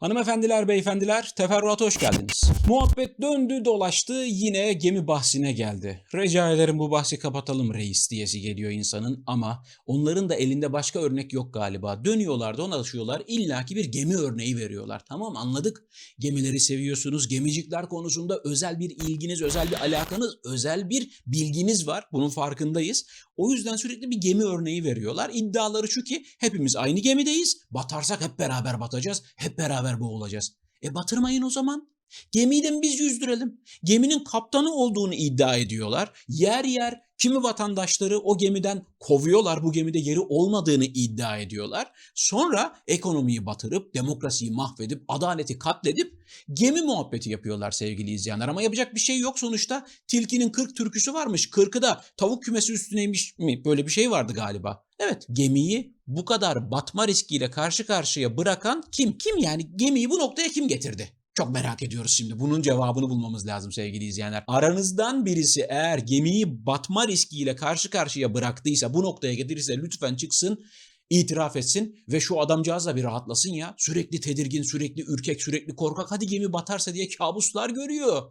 Hanımefendiler, beyefendiler, teferruata hoş geldiniz. Muhabbet döndü dolaştı yine gemi bahsine geldi. Rica ederim bu bahsi kapatalım reis diyesi geliyor insanın ama onların da elinde başka örnek yok galiba. Dönüyorlar dolaşıyorlar illaki bir gemi örneği veriyorlar. Tamam anladık. Gemileri seviyorsunuz. Gemicikler konusunda özel bir ilginiz, özel bir alakanız, özel bir bilginiz var. Bunun farkındayız. O yüzden sürekli bir gemi örneği veriyorlar. İddiaları şu ki hepimiz aynı gemideyiz. Batarsak hep beraber batacağız. Hep beraber boğulacağız. E batırmayın o zaman. Gemiyi de mi biz yüzdürelim? Geminin kaptanı olduğunu iddia ediyorlar. Yer yer kimi vatandaşları o gemiden kovuyorlar. Bu gemide yeri olmadığını iddia ediyorlar. Sonra ekonomiyi batırıp, demokrasiyi mahvedip, adaleti katledip gemi muhabbeti yapıyorlar sevgili izleyenler. Ama yapacak bir şey yok sonuçta. Tilkinin 40 türküsü varmış. 40'ı da tavuk kümesi üstüneymiş mi? Böyle bir şey vardı galiba. Evet gemiyi bu kadar batma riskiyle karşı karşıya bırakan kim? Kim yani gemiyi bu noktaya kim getirdi? Çok merak ediyoruz şimdi. Bunun cevabını bulmamız lazım sevgili izleyenler. Aranızdan birisi eğer gemiyi batma riskiyle karşı karşıya bıraktıysa, bu noktaya getirirse lütfen çıksın, itiraf etsin ve şu adamcağız da bir rahatlasın ya. Sürekli tedirgin, sürekli ürkek, sürekli korkak. Hadi gemi batarsa diye kabuslar görüyor.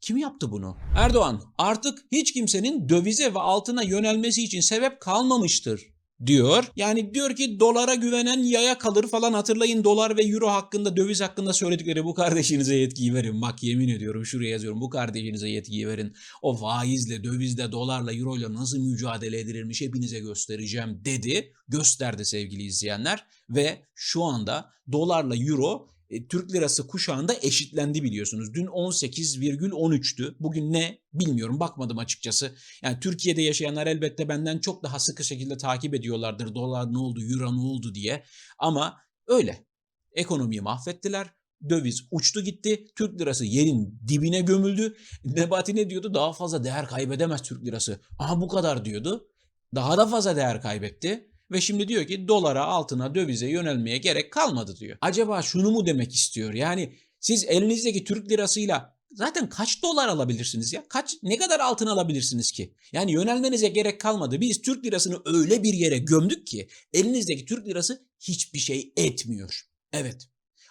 Kim yaptı bunu? Erdoğan artık hiç kimsenin dövize ve altına yönelmesi için sebep kalmamıştır diyor. Yani diyor ki dolara güvenen yaya kalır falan hatırlayın dolar ve euro hakkında döviz hakkında söyledikleri bu kardeşinize yetkiyi verin. Bak yemin ediyorum şuraya yazıyorum bu kardeşinize yetkiyi verin. O faizle, dövizle, dolarla, euroyla nasıl mücadele edilirmiş hepinize göstereceğim dedi. Gösterdi sevgili izleyenler ve şu anda dolarla euro e, Türk lirası kuşağında eşitlendi biliyorsunuz. Dün 18,13'tü. Bugün ne bilmiyorum bakmadım açıkçası. Yani Türkiye'de yaşayanlar elbette benden çok daha sıkı şekilde takip ediyorlardır. Dolar ne oldu, euro ne oldu diye. Ama öyle. Ekonomiyi mahvettiler. Döviz uçtu gitti. Türk lirası yerin dibine gömüldü. Nebati ne diyordu? Daha fazla değer kaybedemez Türk lirası. Aha bu kadar diyordu. Daha da fazla değer kaybetti. Ve şimdi diyor ki dolara, altına, dövize yönelmeye gerek kalmadı diyor. Acaba şunu mu demek istiyor? Yani siz elinizdeki Türk lirasıyla zaten kaç dolar alabilirsiniz ya? Kaç ne kadar altın alabilirsiniz ki? Yani yönelmenize gerek kalmadı. Biz Türk lirasını öyle bir yere gömdük ki elinizdeki Türk lirası hiçbir şey etmiyor. Evet.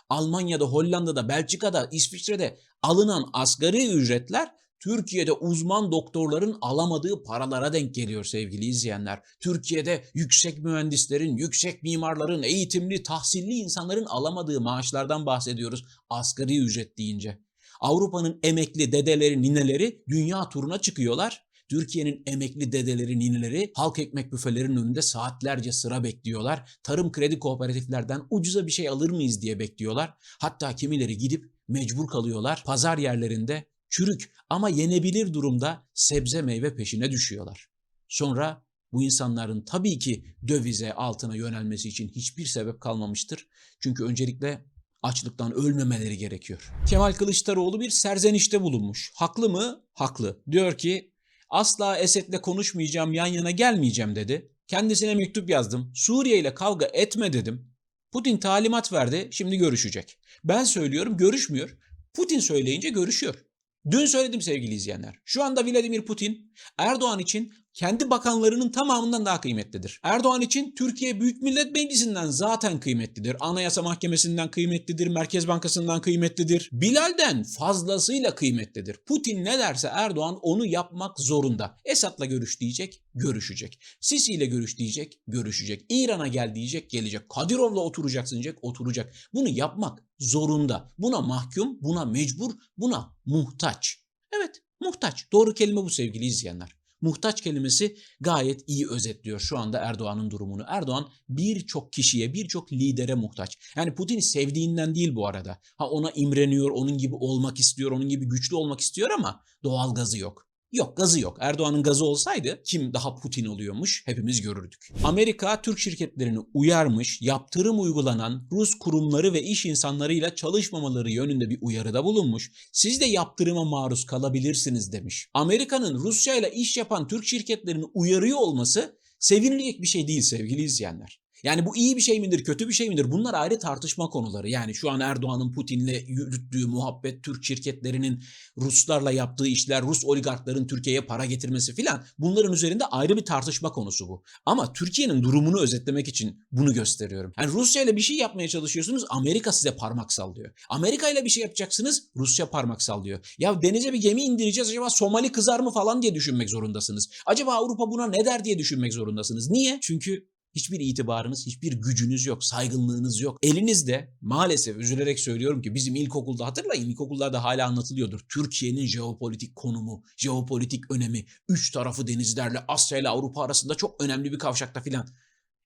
Almanya'da, Hollanda'da, Belçika'da, İsviçre'de alınan asgari ücretler Türkiye'de uzman doktorların alamadığı paralara denk geliyor sevgili izleyenler. Türkiye'de yüksek mühendislerin, yüksek mimarların, eğitimli, tahsilli insanların alamadığı maaşlardan bahsediyoruz asgari ücret deyince. Avrupa'nın emekli dedeleri, nineleri dünya turuna çıkıyorlar. Türkiye'nin emekli dedeleri, nineleri halk ekmek büfelerinin önünde saatlerce sıra bekliyorlar. Tarım kredi kooperatiflerden ucuza bir şey alır mıyız diye bekliyorlar. Hatta kimileri gidip mecbur kalıyorlar. Pazar yerlerinde çürük ama yenebilir durumda sebze meyve peşine düşüyorlar. Sonra bu insanların tabii ki dövize altına yönelmesi için hiçbir sebep kalmamıştır. Çünkü öncelikle açlıktan ölmemeleri gerekiyor. Kemal Kılıçdaroğlu bir serzenişte bulunmuş. Haklı mı? Haklı. Diyor ki asla Esed'le konuşmayacağım, yan yana gelmeyeceğim dedi. Kendisine mektup yazdım. Suriye ile kavga etme dedim. Putin talimat verdi, şimdi görüşecek. Ben söylüyorum görüşmüyor. Putin söyleyince görüşüyor. Dün söyledim sevgili izleyenler. Şu anda Vladimir Putin Erdoğan için kendi bakanlarının tamamından daha kıymetlidir. Erdoğan için Türkiye Büyük Millet Meclisi'nden zaten kıymetlidir. Anayasa Mahkemesi'nden kıymetlidir. Merkez Bankası'ndan kıymetlidir. Bilal'den fazlasıyla kıymetlidir. Putin ne derse Erdoğan onu yapmak zorunda. Esad'la görüş diyecek, görüşecek. Sisi ile görüş diyecek, görüşecek. İran'a gel diyecek, gelecek. Kadirov'la oturacaksın diyecek, oturacak. Bunu yapmak zorunda. Buna mahkum, buna mecbur, buna muhtaç. Evet, muhtaç. Doğru kelime bu sevgili izleyenler. Muhtaç kelimesi gayet iyi özetliyor şu anda Erdoğan'ın durumunu. Erdoğan birçok kişiye, birçok lidere muhtaç. Yani Putin'i sevdiğinden değil bu arada. Ha ona imreniyor, onun gibi olmak istiyor, onun gibi güçlü olmak istiyor ama doğal gazı yok. Yok gazı yok. Erdoğan'ın gazı olsaydı kim daha Putin oluyormuş hepimiz görürdük. Amerika Türk şirketlerini uyarmış, yaptırım uygulanan Rus kurumları ve iş insanlarıyla çalışmamaları yönünde bir uyarıda bulunmuş. Siz de yaptırıma maruz kalabilirsiniz demiş. Amerika'nın Rusya ile iş yapan Türk şirketlerini uyarıyor olması sevinilecek bir şey değil sevgili izleyenler. Yani bu iyi bir şey midir, kötü bir şey midir? Bunlar ayrı tartışma konuları. Yani şu an Erdoğan'ın Putin'le yürüttüğü muhabbet, Türk şirketlerinin Ruslarla yaptığı işler, Rus oligarkların Türkiye'ye para getirmesi filan bunların üzerinde ayrı bir tartışma konusu bu. Ama Türkiye'nin durumunu özetlemek için bunu gösteriyorum. Yani Rusya ile bir şey yapmaya çalışıyorsunuz, Amerika size parmak sallıyor. Amerika ile bir şey yapacaksınız, Rusya parmak sallıyor. Ya denize bir gemi indireceğiz, acaba Somali kızar mı falan diye düşünmek zorundasınız. Acaba Avrupa buna ne der diye düşünmek zorundasınız. Niye? Çünkü Hiçbir itibarınız, hiçbir gücünüz yok, saygınlığınız yok. Elinizde maalesef üzülerek söylüyorum ki bizim ilkokulda hatırlayın ilkokullarda hala anlatılıyordur. Türkiye'nin jeopolitik konumu, jeopolitik önemi, üç tarafı denizlerle Asya ile Avrupa arasında çok önemli bir kavşakta filan.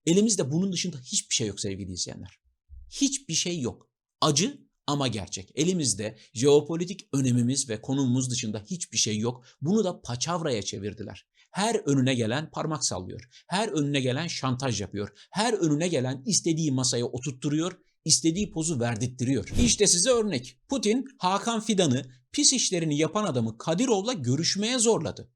Elimizde bunun dışında hiçbir şey yok sevgili izleyenler. Hiçbir şey yok. Acı ama gerçek. Elimizde jeopolitik önemimiz ve konumumuz dışında hiçbir şey yok. Bunu da paçavraya çevirdiler. Her önüne gelen parmak sallıyor. Her önüne gelen şantaj yapıyor. Her önüne gelen istediği masaya oturtturuyor, istediği pozu verdirttiriyor. İşte size örnek. Putin Hakan Fidan'ı pis işlerini yapan adamı Kadirov'la görüşmeye zorladı.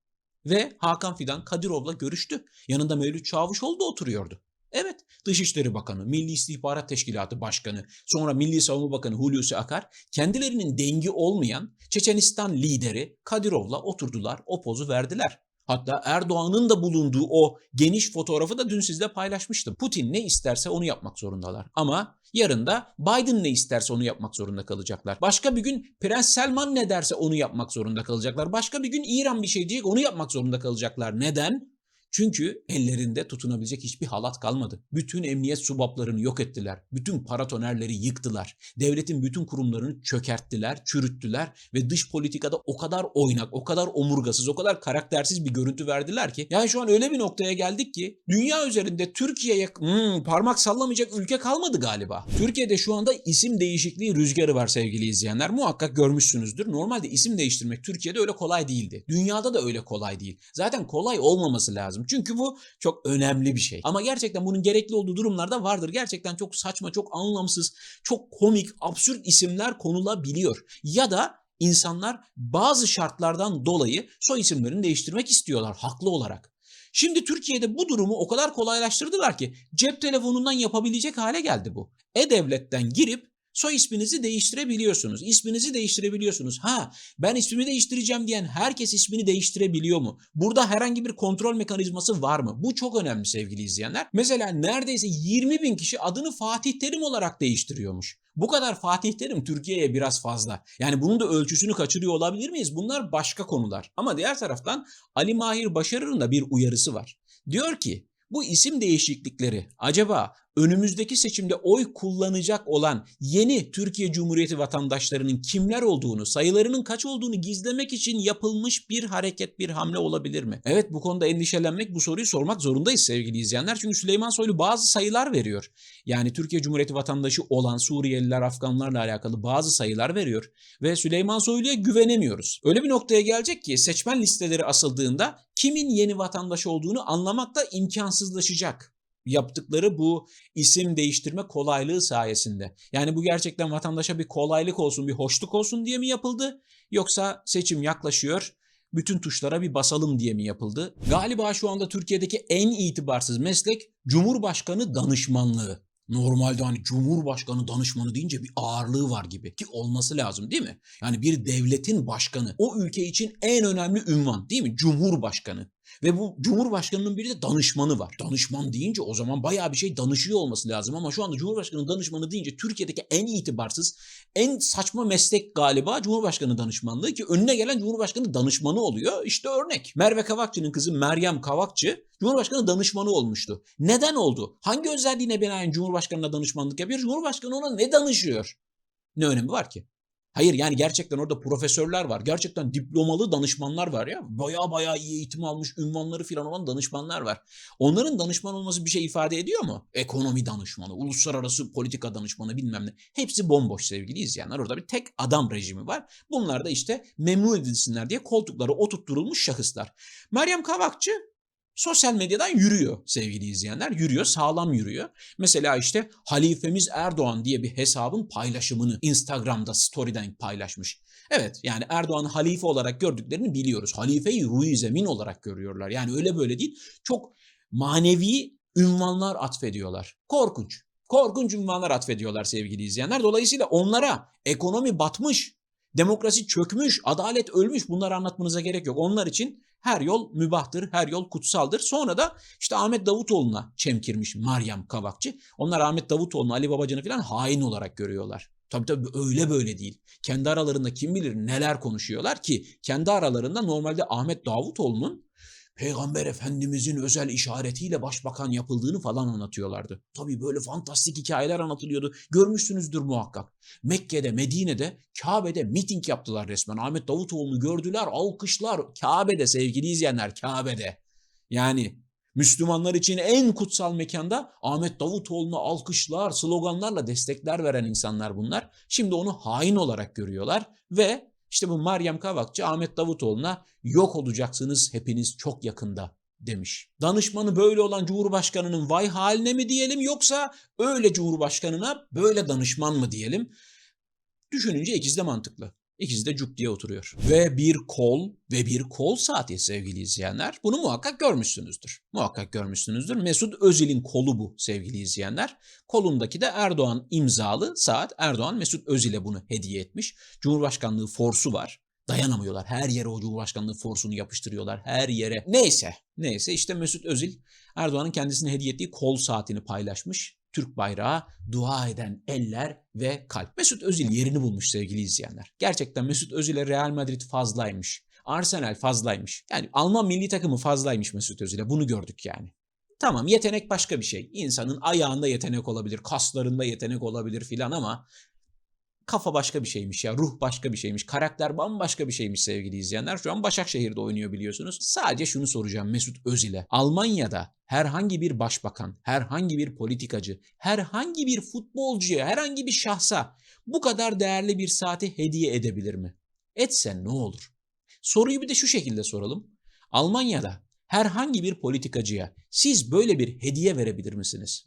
Ve Hakan Fidan Kadirov'la görüştü. Yanında Mevlüt Çavuşoğlu da oturuyordu. Evet, Dışişleri Bakanı, Milli İstihbarat Teşkilatı Başkanı, sonra Milli Savunma Bakanı Hulusi Akar, kendilerinin dengi olmayan Çeçenistan lideri Kadirov'la oturdular, o pozu verdiler. Hatta Erdoğan'ın da bulunduğu o geniş fotoğrafı da dün sizle paylaşmıştım. Putin ne isterse onu yapmak zorundalar. Ama yarın da Biden ne isterse onu yapmak zorunda kalacaklar. Başka bir gün Prens Selman ne derse onu yapmak zorunda kalacaklar. Başka bir gün İran bir şey diyecek onu yapmak zorunda kalacaklar. Neden? Çünkü ellerinde tutunabilecek hiçbir halat kalmadı. Bütün emniyet subaplarını yok ettiler. Bütün paratonerleri yıktılar. Devletin bütün kurumlarını çökerttiler, çürüttüler ve dış politikada o kadar oynak, o kadar omurgasız, o kadar karaktersiz bir görüntü verdiler ki. Yani şu an öyle bir noktaya geldik ki dünya üzerinde Türkiye'ye hmm, parmak sallamayacak ülke kalmadı galiba. Türkiye'de şu anda isim değişikliği rüzgarı var sevgili izleyenler. Muhakkak görmüşsünüzdür. Normalde isim değiştirmek Türkiye'de öyle kolay değildi. Dünyada da öyle kolay değil. Zaten kolay olmaması lazım. Çünkü bu çok önemli bir şey. Ama gerçekten bunun gerekli olduğu durumlarda vardır. Gerçekten çok saçma, çok anlamsız, çok komik, absürt isimler konulabiliyor. Ya da insanlar bazı şartlardan dolayı soy isimlerini değiştirmek istiyorlar haklı olarak. Şimdi Türkiye'de bu durumu o kadar kolaylaştırdılar ki cep telefonundan yapabilecek hale geldi bu. E-Devlet'ten girip soy isminizi değiştirebiliyorsunuz. İsminizi değiştirebiliyorsunuz. Ha ben ismimi değiştireceğim diyen herkes ismini değiştirebiliyor mu? Burada herhangi bir kontrol mekanizması var mı? Bu çok önemli sevgili izleyenler. Mesela neredeyse 20 bin kişi adını Fatih Terim olarak değiştiriyormuş. Bu kadar Fatih Terim Türkiye'ye biraz fazla. Yani bunun da ölçüsünü kaçırıyor olabilir miyiz? Bunlar başka konular. Ama diğer taraftan Ali Mahir Başarır'ın da bir uyarısı var. Diyor ki bu isim değişiklikleri acaba önümüzdeki seçimde oy kullanacak olan yeni Türkiye Cumhuriyeti vatandaşlarının kimler olduğunu, sayılarının kaç olduğunu gizlemek için yapılmış bir hareket, bir hamle olabilir mi? Evet bu konuda endişelenmek, bu soruyu sormak zorundayız sevgili izleyenler. Çünkü Süleyman Soylu bazı sayılar veriyor. Yani Türkiye Cumhuriyeti vatandaşı olan Suriyeliler, Afganlarla alakalı bazı sayılar veriyor. Ve Süleyman Soylu'ya güvenemiyoruz. Öyle bir noktaya gelecek ki seçmen listeleri asıldığında kimin yeni vatandaş olduğunu anlamak da imkansızlaşacak yaptıkları bu isim değiştirme kolaylığı sayesinde. Yani bu gerçekten vatandaşa bir kolaylık olsun, bir hoşluk olsun diye mi yapıldı? Yoksa seçim yaklaşıyor, bütün tuşlara bir basalım diye mi yapıldı? Galiba şu anda Türkiye'deki en itibarsız meslek Cumhurbaşkanı danışmanlığı. Normalde hani Cumhurbaşkanı danışmanı deyince bir ağırlığı var gibi ki olması lazım değil mi? Yani bir devletin başkanı o ülke için en önemli ünvan değil mi? Cumhurbaşkanı. Ve bu Cumhurbaşkanı'nın bir de danışmanı var. Danışman deyince o zaman bayağı bir şey danışıyor olması lazım ama şu anda Cumhurbaşkanı danışmanı deyince Türkiye'deki en itibarsız, en saçma meslek galiba Cumhurbaşkanı danışmanlığı ki önüne gelen Cumhurbaşkanı danışmanı oluyor. İşte örnek. Merve Kavakçı'nın kızı Meryem Kavakçı Cumhurbaşkanı danışmanı olmuştu. Neden oldu? Hangi özelliğine binaen Cumhurbaşkanı'na danışmanlık yapıyor? Cumhurbaşkanı ona ne danışıyor? Ne önemi var ki? Hayır yani gerçekten orada profesörler var. Gerçekten diplomalı danışmanlar var ya. Baya baya iyi eğitim almış, ünvanları filan olan danışmanlar var. Onların danışman olması bir şey ifade ediyor mu? Ekonomi danışmanı, uluslararası politika danışmanı bilmem ne. Hepsi bomboş sevgili izleyenler. Orada bir tek adam rejimi var. Bunlar da işte memnun edilsinler diye koltuklara oturtturulmuş şahıslar. Meryem Kavakçı sosyal medyadan yürüyor sevgili izleyenler. Yürüyor, sağlam yürüyor. Mesela işte Halifemiz Erdoğan diye bir hesabın paylaşımını Instagram'da story'den paylaşmış. Evet yani Erdoğan'ı halife olarak gördüklerini biliyoruz. Halifeyi ruhi zemin olarak görüyorlar. Yani öyle böyle değil. Çok manevi ünvanlar atfediyorlar. Korkunç. Korkunç ünvanlar atfediyorlar sevgili izleyenler. Dolayısıyla onlara ekonomi batmış, demokrasi çökmüş, adalet ölmüş bunları anlatmanıza gerek yok. Onlar için her yol mübahtır, her yol kutsaldır. Sonra da işte Ahmet Davutoğlu'na çemkirmiş Meryem Kavakçı. Onlar Ahmet Davutoğlu'nu, Ali Babacan'ı falan hain olarak görüyorlar. Tabii tabii öyle böyle değil. Kendi aralarında kim bilir neler konuşuyorlar ki kendi aralarında normalde Ahmet Davutoğlu'nun Peygamber Efendimizin özel işaretiyle başbakan yapıldığını falan anlatıyorlardı. Tabii böyle fantastik hikayeler anlatılıyordu. Görmüşsünüzdür muhakkak. Mekke'de, Medine'de, Kabe'de miting yaptılar resmen. Ahmet Davutoğlu'nu gördüler, alkışlar. Kabe'de sevgili izleyenler, Kabe'de. Yani Müslümanlar için en kutsal mekanda Ahmet Davutoğlu'nu alkışlar, sloganlarla destekler veren insanlar bunlar. Şimdi onu hain olarak görüyorlar ve işte bu Meryem Kavakçı Ahmet Davutoğlu'na yok olacaksınız hepiniz çok yakında demiş. Danışmanı böyle olan Cumhurbaşkanı'nın vay haline mi diyelim yoksa öyle Cumhurbaşkanı'na böyle danışman mı diyelim? Düşününce ikisi de mantıklı. İkisi de cuk diye oturuyor. Ve bir kol ve bir kol saati sevgili izleyenler. Bunu muhakkak görmüşsünüzdür. Muhakkak görmüşsünüzdür. Mesut Özil'in kolu bu sevgili izleyenler. Kolundaki de Erdoğan imzalı saat. Erdoğan Mesut Özil'e bunu hediye etmiş. Cumhurbaşkanlığı forsu var. Dayanamıyorlar. Her yere o Cumhurbaşkanlığı forsunu yapıştırıyorlar. Her yere. Neyse. Neyse işte Mesut Özil Erdoğan'ın kendisine hediye ettiği kol saatini paylaşmış. Türk bayrağı, dua eden eller ve kalp. Mesut Özil yerini bulmuş sevgili izleyenler. Gerçekten Mesut Özil'e Real Madrid fazlaymış. Arsenal fazlaymış. Yani Alman milli takımı fazlaymış Mesut Özil'e. Bunu gördük yani. Tamam yetenek başka bir şey. İnsanın ayağında yetenek olabilir, kaslarında yetenek olabilir filan ama kafa başka bir şeymiş ya. Ruh başka bir şeymiş. Karakter bambaşka bir şeymiş sevgili izleyenler. Şu an Başakşehir'de oynuyor biliyorsunuz. Sadece şunu soracağım Mesut Özil'e. Almanya'da herhangi bir başbakan, herhangi bir politikacı, herhangi bir futbolcuya, herhangi bir şahsa bu kadar değerli bir saati hediye edebilir mi? Etse ne olur? Soruyu bir de şu şekilde soralım. Almanya'da herhangi bir politikacıya siz böyle bir hediye verebilir misiniz?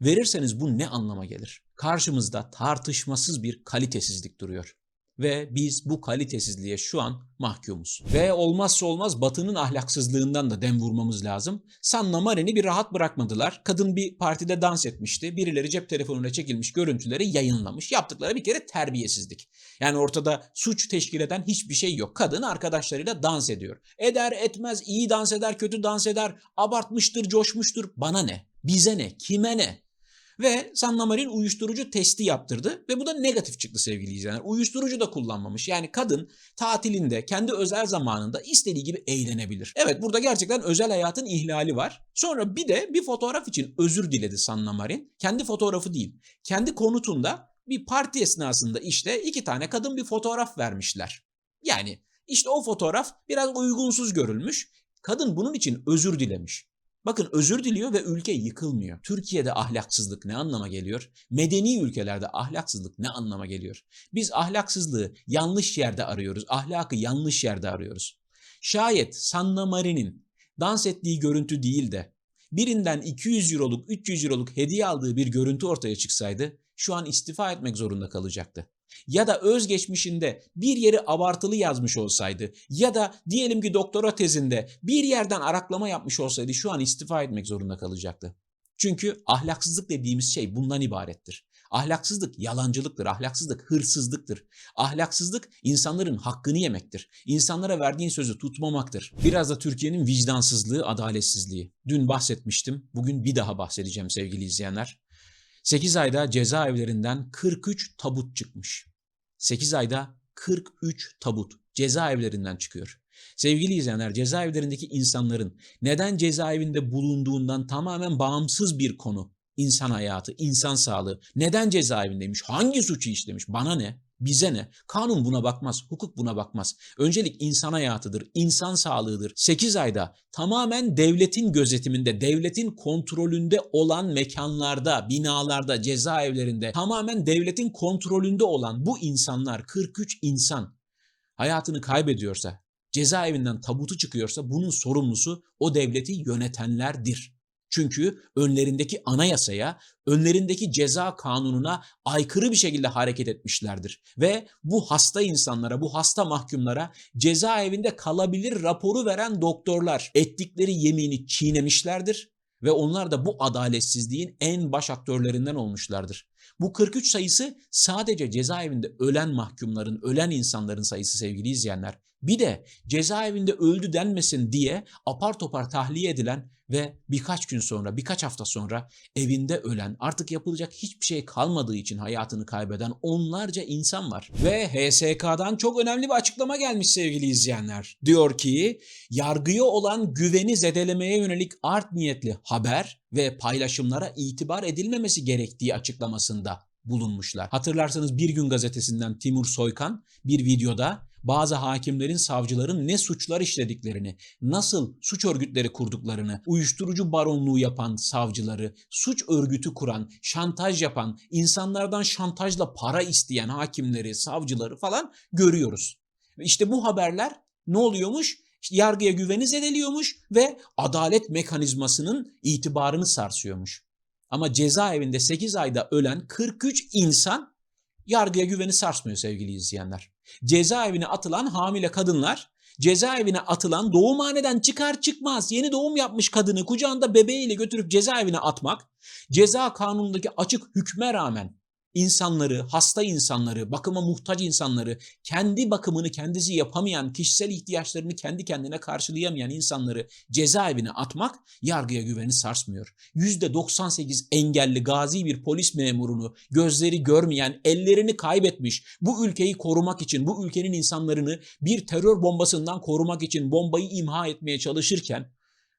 Verirseniz bu ne anlama gelir? Karşımızda tartışmasız bir kalitesizlik duruyor. Ve biz bu kalitesizliğe şu an mahkumuz. Ve olmazsa olmaz Batı'nın ahlaksızlığından da dem vurmamız lazım. Sanna Marin'i bir rahat bırakmadılar. Kadın bir partide dans etmişti. Birileri cep telefonuyla çekilmiş görüntüleri yayınlamış. Yaptıkları bir kere terbiyesizlik. Yani ortada suç teşkil eden hiçbir şey yok. Kadın arkadaşlarıyla dans ediyor. Eder etmez, iyi dans eder, kötü dans eder, abartmıştır, coşmuştur. Bana ne? Bize ne? Kime ne? Ve Sanna Marin uyuşturucu testi yaptırdı ve bu da negatif çıktı sevgili izleyenler. Uyuşturucu da kullanmamış. Yani kadın tatilinde kendi özel zamanında istediği gibi eğlenebilir. Evet burada gerçekten özel hayatın ihlali var. Sonra bir de bir fotoğraf için özür diledi Sanna Marin. Kendi fotoğrafı değil. Kendi konutunda bir parti esnasında işte iki tane kadın bir fotoğraf vermişler. Yani işte o fotoğraf biraz uygunsuz görülmüş. Kadın bunun için özür dilemiş. Bakın özür diliyor ve ülke yıkılmıyor. Türkiye'de ahlaksızlık ne anlama geliyor? Medeni ülkelerde ahlaksızlık ne anlama geliyor? Biz ahlaksızlığı yanlış yerde arıyoruz. Ahlakı yanlış yerde arıyoruz. Şayet Sanna Marin'in dans ettiği görüntü değil de birinden 200 euroluk 300 euroluk hediye aldığı bir görüntü ortaya çıksaydı şu an istifa etmek zorunda kalacaktı ya da özgeçmişinde bir yeri abartılı yazmış olsaydı ya da diyelim ki doktora tezinde bir yerden araklama yapmış olsaydı şu an istifa etmek zorunda kalacaktı. Çünkü ahlaksızlık dediğimiz şey bundan ibarettir. Ahlaksızlık yalancılıktır, ahlaksızlık hırsızlıktır. Ahlaksızlık insanların hakkını yemektir. İnsanlara verdiğin sözü tutmamaktır. Biraz da Türkiye'nin vicdansızlığı, adaletsizliği. Dün bahsetmiştim, bugün bir daha bahsedeceğim sevgili izleyenler. 8 ayda cezaevlerinden 43 tabut çıkmış. 8 ayda 43 tabut cezaevlerinden çıkıyor. Sevgili izleyenler cezaevlerindeki insanların neden cezaevinde bulunduğundan tamamen bağımsız bir konu. İnsan hayatı, insan sağlığı. Neden cezaevindeymiş? Hangi suçu işlemiş? Bana ne? Bize ne? Kanun buna bakmaz, hukuk buna bakmaz. Öncelik insan hayatıdır, insan sağlığıdır. 8 ayda tamamen devletin gözetiminde, devletin kontrolünde olan mekanlarda, binalarda, cezaevlerinde tamamen devletin kontrolünde olan bu insanlar 43 insan hayatını kaybediyorsa, cezaevinden tabutu çıkıyorsa bunun sorumlusu o devleti yönetenlerdir. Çünkü önlerindeki anayasaya, önlerindeki ceza kanununa aykırı bir şekilde hareket etmişlerdir. Ve bu hasta insanlara, bu hasta mahkumlara cezaevinde kalabilir raporu veren doktorlar ettikleri yemini çiğnemişlerdir ve onlar da bu adaletsizliğin en baş aktörlerinden olmuşlardır. Bu 43 sayısı sadece cezaevinde ölen mahkumların, ölen insanların sayısı sevgili izleyenler. Bir de cezaevinde öldü denmesin diye apar topar tahliye edilen ve birkaç gün sonra, birkaç hafta sonra evinde ölen, artık yapılacak hiçbir şey kalmadığı için hayatını kaybeden onlarca insan var. Ve HSK'dan çok önemli bir açıklama gelmiş sevgili izleyenler. Diyor ki, yargıya olan güveni zedelemeye yönelik art niyetli haber ve paylaşımlara itibar edilmemesi gerektiği açıklamasında bulunmuşlar. Hatırlarsanız Bir Gün gazetesinden Timur Soykan bir videoda bazı hakimlerin, savcıların ne suçlar işlediklerini, nasıl suç örgütleri kurduklarını, uyuşturucu baronluğu yapan savcıları, suç örgütü kuran, şantaj yapan, insanlardan şantajla para isteyen hakimleri, savcıları falan görüyoruz. İşte bu haberler ne oluyormuş? İşte yargıya güveni zedeliyormuş ve adalet mekanizmasının itibarını sarsıyormuş. Ama cezaevinde 8 ayda ölen 43 insan yargıya güveni sarsmıyor sevgili izleyenler. Cezaevine atılan hamile kadınlar, cezaevine atılan doğumhaneden çıkar çıkmaz yeni doğum yapmış kadını kucağında bebeğiyle götürüp cezaevine atmak, ceza kanunundaki açık hükme rağmen insanları, hasta insanları, bakıma muhtaç insanları, kendi bakımını kendisi yapamayan, kişisel ihtiyaçlarını kendi kendine karşılayamayan insanları cezaevine atmak yargıya güveni sarsmıyor. %98 engelli gazi bir polis memurunu gözleri görmeyen, ellerini kaybetmiş, bu ülkeyi korumak için, bu ülkenin insanlarını bir terör bombasından korumak için bombayı imha etmeye çalışırken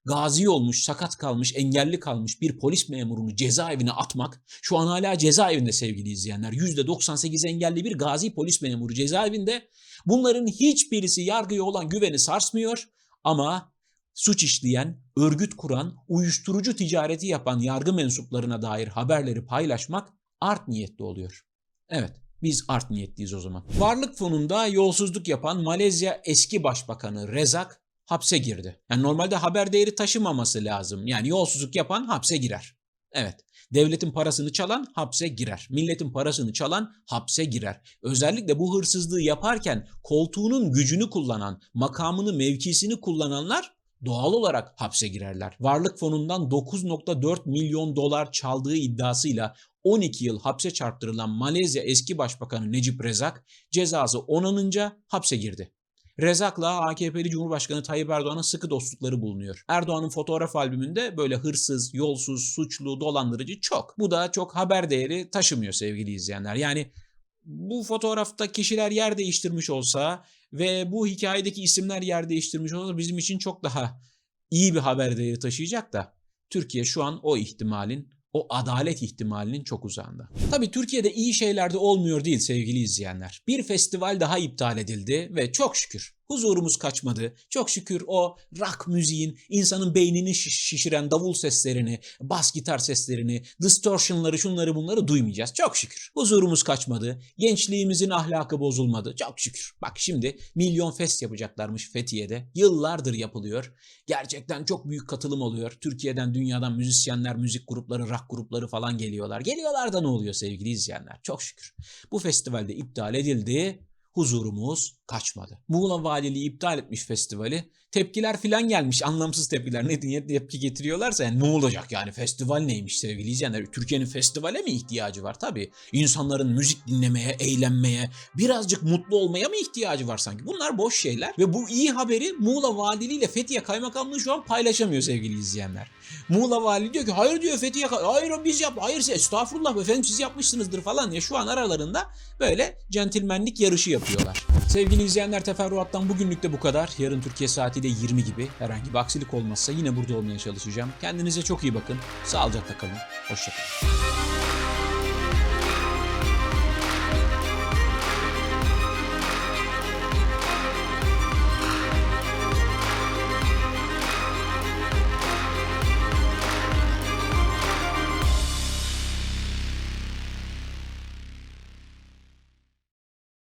gazi olmuş, sakat kalmış, engelli kalmış bir polis memurunu cezaevine atmak şu an hala cezaevinde sevgili izleyenler. %98 engelli bir gazi polis memuru cezaevinde. Bunların hiçbirisi yargıya olan güveni sarsmıyor ama suç işleyen, örgüt kuran, uyuşturucu ticareti yapan yargı mensuplarına dair haberleri paylaşmak art niyetli oluyor. Evet, biz art niyetliyiz o zaman. Varlık fonunda yolsuzluk yapan Malezya eski başbakanı Rezak hapse girdi. Yani normalde haber değeri taşımaması lazım. Yani yolsuzluk yapan hapse girer. Evet. Devletin parasını çalan hapse girer. Milletin parasını çalan hapse girer. Özellikle bu hırsızlığı yaparken koltuğunun gücünü kullanan, makamını, mevkisini kullananlar doğal olarak hapse girerler. Varlık fonundan 9.4 milyon dolar çaldığı iddiasıyla 12 yıl hapse çarptırılan Malezya eski başbakanı Necip Rezak cezası onanınca hapse girdi. Rezak'la AKP'li Cumhurbaşkanı Tayyip Erdoğan'ın sıkı dostlukları bulunuyor. Erdoğan'ın fotoğraf albümünde böyle hırsız, yolsuz, suçlu, dolandırıcı çok. Bu da çok haber değeri taşımıyor sevgili izleyenler. Yani bu fotoğrafta kişiler yer değiştirmiş olsa ve bu hikayedeki isimler yer değiştirmiş olsa bizim için çok daha iyi bir haber değeri taşıyacak da Türkiye şu an o ihtimalin o adalet ihtimalinin çok uzağında. Tabii Türkiye'de iyi şeyler de olmuyor değil sevgili izleyenler. Bir festival daha iptal edildi ve çok şükür huzurumuz kaçmadı. Çok şükür o rock müziğin insanın beynini şiş- şişiren davul seslerini, bas gitar seslerini, distortionları şunları bunları duymayacağız. Çok şükür. Huzurumuz kaçmadı. Gençliğimizin ahlakı bozulmadı. Çok şükür. Bak şimdi milyon fest yapacaklarmış Fethiye'de. Yıllardır yapılıyor. Gerçekten çok büyük katılım oluyor. Türkiye'den, dünyadan müzisyenler, müzik grupları, rock grupları falan geliyorlar. Geliyorlar da ne oluyor sevgili izleyenler? Çok şükür. Bu festivalde iptal edildi huzurumuz kaçmadı. Muğla Valiliği iptal etmiş festivali. Tepkiler filan gelmiş. Anlamsız tepkiler. Ne diye tepki getiriyorlarsa yani ne olacak yani festival neymiş sevgili izleyenler? Türkiye'nin festivale mi ihtiyacı var? Tabii. İnsanların müzik dinlemeye, eğlenmeye, birazcık mutlu olmaya mı ihtiyacı var sanki? Bunlar boş şeyler. Ve bu iyi haberi Muğla Valiliği ile Fethiye Kaymakamlığı şu an paylaşamıyor sevgili izleyenler. Muğla Valiliği diyor ki hayır diyor Fethiye hayır o biz yap hayır siz estağfurullah efendim siz yapmışsınızdır falan ya şu an aralarında böyle centilmenlik yarışı yapıyorlar. Sevgili izleyenler teferruattan bugünlük de bu kadar. Yarın Türkiye saatiyle 20 gibi herhangi bir aksilik olmazsa yine burada olmaya çalışacağım. Kendinize çok iyi bakın. Sağlıcakla kalın. Hoşçakalın.